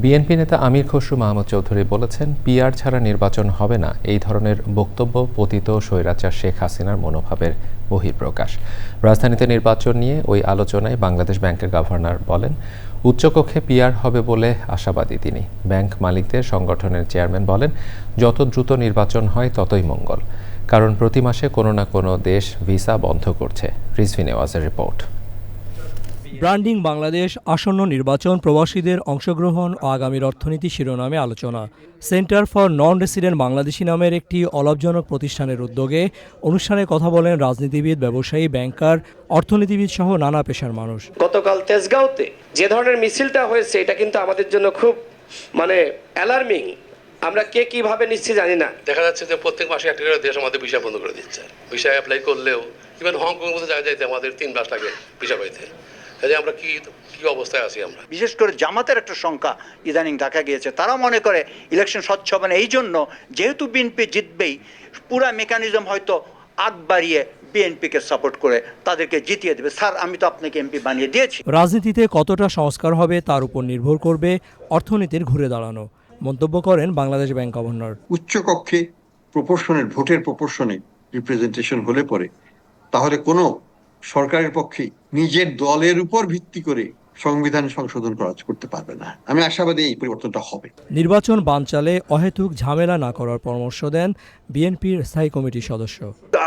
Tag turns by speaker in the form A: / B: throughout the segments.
A: BNP নেতা আমির খসরু মাহমুদ চৌধুরী বলেছেন, PR ছাড়া নির্বাচন হবে না। এই ধরনের বক্তব্য পতিত স্বৈরাচার শেখ হাসিনার মনোভাবের বহিঃপ্রকাশ। রাজধানীতে নির্বাচন নিয়ে ওই আলোচনায় বাংলাদেশ ব্যাংকের গভর্নর বলেন, উচ্চকক্ষে পিআর হবে বলে আশাবাদী তিনি। ব্যাংক মালিকদের সংগঠনের চেয়ারম্যান বলেন, যত দ্রুত নির্বাচন হয়, ততই মঙ্গল। কারণ প্রতি মাসে কোনো না কোনো দেশ ভিসা বন্ধ করছে। রিজভি নেওয়াজের রিপোর্ট।
B: ব্র্যান্ডিং বাংলাদেশ আসন্ন নির্বাচন প্রবাসীদের অংশগ্রহণ ও আগামীর অর্থনীতি শিরোনামে আলোচনা। Centre for non resident Bangladeshi নামের একটি অলাভজনক প্রতিষ্ঠানের উদ্যোগে অনুষ্ঠানে কথা বলেন রাজনীতিবিদ ব্যবসায়ী ব্যাংকার অর্থনীতিবিদ সহ নানা পেশার মানুষ।
C: গতকাল তেজগাঁওতে যে ধরনের মিছিলটা হয়েছে এটা কিন্তু আমাদের জন্য খুব মানে অ্যালার্মিং আমরা কে কীভাবে নিচ্ছি জানি না।
D: দেখা যাচ্ছে যে প্রত্যেক মাসে একটা করে দেশ আমাদের ভিসা বন্ধ করে দিচ্ছে। ভিসা অ্যাপ্লাই করলেও ইভেন হংকং মতো জায়গায় যাইতে আমাদের তিন মাস লাগে ভিসা পাইতে। কাজে আমরা কি কি অবস্থায় আছি আমরা?
E: বিশেষ করে জামাতের একটা সংখ্যা ইদানিং দেখা গিয়েছে। তারা মনে করে ইলেকশন স্বচ্ছ হবে না। এই জন্য যেহেতু বিএনপি জিতবেই পুরা মেকানিজম হয়তো আগ বাড়িয়ে বিএনপিকে সাপোর্ট করে তাদেরকে জিতিয়ে দেবে। স্যার আমি তো আপনাকে এমপি বানিয়ে দিয়েছি।
B: রাজনীতিতে কতটা সংস্কার হবে তার উপর নির্ভর করবে অর্থনীতির ঘুরে দাঁড়ানো। মন্তব্য করেন বাংলাদেশ ব্যাংক গভর্নর।
F: উচ্চকক্ষে প্রপোর্শনের ভোটের প্রপোর্শনে রিপ্রেজেন্টেশন হলে পরে। তাহলে কোনো সরকারের পক্ষে নিজের দলের উপর ভিত্তি করে সংবিধান সংশোধন করা করতে পারবে না। আমি আশাবাদী এই পরিবর্তনটা হবে।
B: নির্বাচন বানচালে অহেতুক ঝামেলা না করার পরামর্শ দেন বিএনপির স্থায়ী কমিটির সদস্য।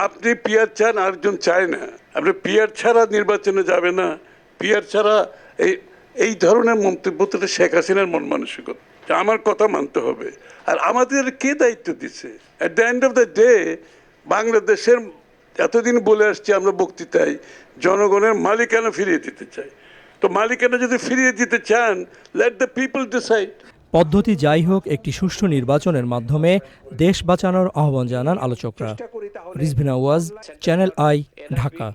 G: আপনি পিয়ার চান আরেকজন চায় না। আপনি পিয়ার ছাড়া নির্বাচনে যাবে না। পিয়ার ছাড়া এই এই ধরনের মন্তব্য তো শেখ হাসিনার মন মানসিকতা। আমার কথা মানতে হবে। আর আমাদের কে দায়িত্ব দিচ্ছে at the end of the day বাংলাদেশের এতদিন বলে আসছি আমরা বক্তৃতায় জনগণের মালিকানা ফিরিয়ে দিতে চাই। তো মালিকানা যদি ফিরিয়ে দিতে চান লেট দ্য পিপল ডিসাইড
B: পদ্ধতি যাই হোক একটি সুষ্ঠু নির্বাচনের মাধ্যমে দেশ বাঁচানোর আহ্বান জানান আলোচকরা। রিজভিনা ওয়াজ চ্যানেল আই ঢাকা।